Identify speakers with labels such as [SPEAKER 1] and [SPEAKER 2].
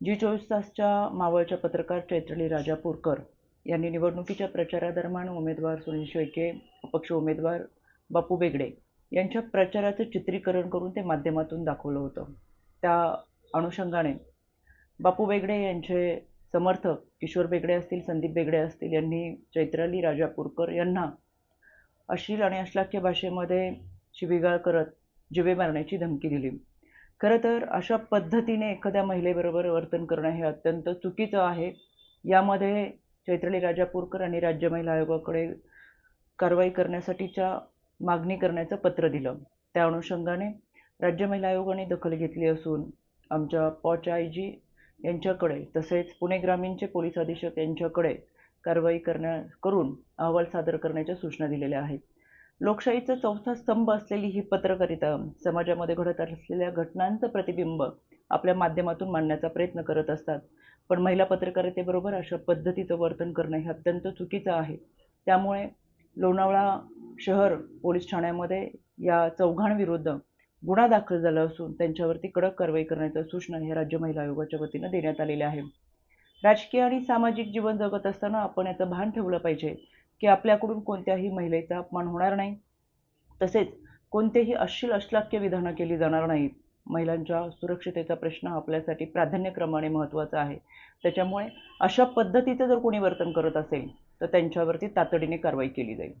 [SPEAKER 1] जी चोवीस तासच्या मावळच्या पत्रकार चैत्रली राजापूरकर यांनी निवडणुकीच्या प्रचारादरम्यान उमेदवार सुनील शेळके अपक्ष उमेदवार बापू बेगडे यांच्या प्रचाराचं चित्रीकरण करून ते माध्यमातून दाखवलं होतं. त्या अनुषंगाने बापू बेगडे यांचे समर्थक किशोर बेगडे असतील संदीप बेगडे असतील यांनी चैत्राली राजापूरकर यांना अश्लील आणि अश्लाख्य भाषेमध्ये शिवीगाळ करत जिवे मारण्याची धमकी दिली. खरं तर अशा पद्धतीने एखाद्या महिलेबरोबर वर्तन करणं हे अत्यंत चुकीचं आहे. यामध्ये चैत्राली राजापूरकर आणि राज्य महिला आयोगाकडे कारवाई करण्यासाठीच्या मागणी करण्याचं पत्र दिलं. त्या अनुषंगाने राज्य महिला आयोगाने दखल घेतली असून आमच्या पॉच आय जी यांच्याकडे तसेच पुणे ग्रामीणचे पोलीस अधीक्षक यांच्याकडे कारवाई करण्या करून अहवाल सादर करण्याच्या सूचना दिलेल्या आहेत. लोकशाहीचा चौथा स्तंभ असलेली ही पत्रकारिता समाजामध्ये घडत असलेल्या घटनांचं प्रतिबिंब आपल्या माध्यमातून मांडण्याचा प्रयत्न करत असतात. पण महिला पत्रकारितेबरोबर अशा पद्धतीचं वर्तन करणं हे अत्यंत चुकीचं आहे. त्यामुळे लोणावळा शहर पोलीस ठाण्यामध्ये या चौघांविरुद्ध गुन्हा दाखल झाला असून त्यांच्यावरती कडक कारवाई करण्याच्या सूचना ह्या राज्य महिला आयोगाच्या वतीनं देण्यात आलेल्या आहे राजकीय आणि सामाजिक जीवन जगत असताना आपण याचं भान ठेवलं पाहिजे. की आपल्याकडून कोणत्याही महिलेचा अपमान होणार नाही. तसेच कोणतेही अश्लील अश्लाक्य विधानं केली जाणार नाहीत. महिलांच्या सुरक्षितेचा प्रश्न आपल्यासाठी प्राधान्यक्रमाने महत्त्वाचा आहे. त्याच्यामुळे अशा पद्धतीचं जर कोणी वर्तन करत असेल तर त्यांच्यावरती तातडीने कारवाई केली जाईल.